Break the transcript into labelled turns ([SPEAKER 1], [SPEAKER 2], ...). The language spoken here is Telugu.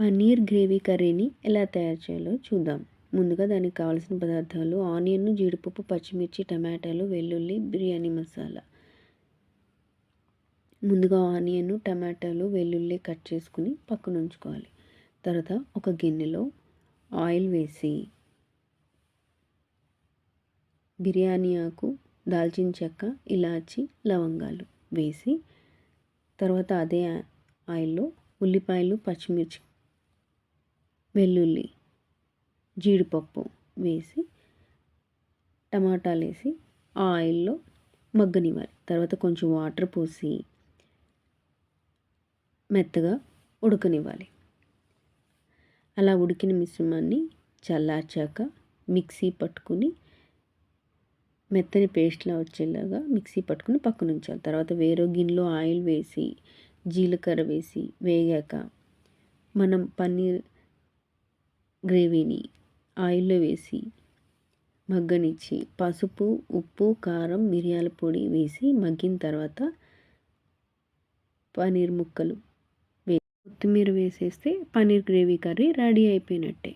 [SPEAKER 1] పన్నీర్ గ్రేవీ కర్రీని ఎలా తయారు చేయాలో చూద్దాం. ముందుగా దానికి కావాల్సిన పదార్థాలు ఆనియన్ జీడిపప్పు పచ్చిమిర్చి టమాటాలు వెల్లుల్లి బిర్యానీ మసాలా. ముందుగా ఆనియన్ టమాటాలు వెల్లుల్లి కట్ చేసుకుని పక్కన ఉంచుకోవాలి. తర్వాత ఒక గిన్నెలో ఆయిల్ వేసి బిర్యానీ ఆకు దాల్చిన చెక్క ఇలాచి లవంగాలు వేసి తర్వాత అదే ఆయిల్లో ఉల్లిపాయలు పచ్చిమిర్చి వెల్లుల్లి జీడిపప్పు వేసి టమాటాలు వేసి ఆ ఆయిల్లో మగ్గనివ్వాలి. తర్వాత కొంచెం వాటర్ పోసి మెత్తగా ఉడకనివ్వాలి. అలా ఉడికిన మిశ్రమాన్ని చల్లార్చాక మిక్సీ పట్టుకుని మెత్తని పేస్ట్లా వచ్చేలాగా మిక్సీ పట్టుకుని పక్కన ఉంచాలి తర్వాత వేరే గిన్నెలో ఆయిల్ వేసి జీలకర్ర వేసి వేగాక మనం పన్నీర్ గ్రేవీని ఆయిల్లో వేసి మగ్గనిచ్చి పసుపు ఉప్పు కారం మిరియాల పొడి వేసి మగ్గిన తర్వాత పన్నీర్ ముక్కలు వే కొత్తిమీర వేసేస్తే పన్నీర్ గ్రేవీ కర్రీ రెడీ అయిపోయినట్టే.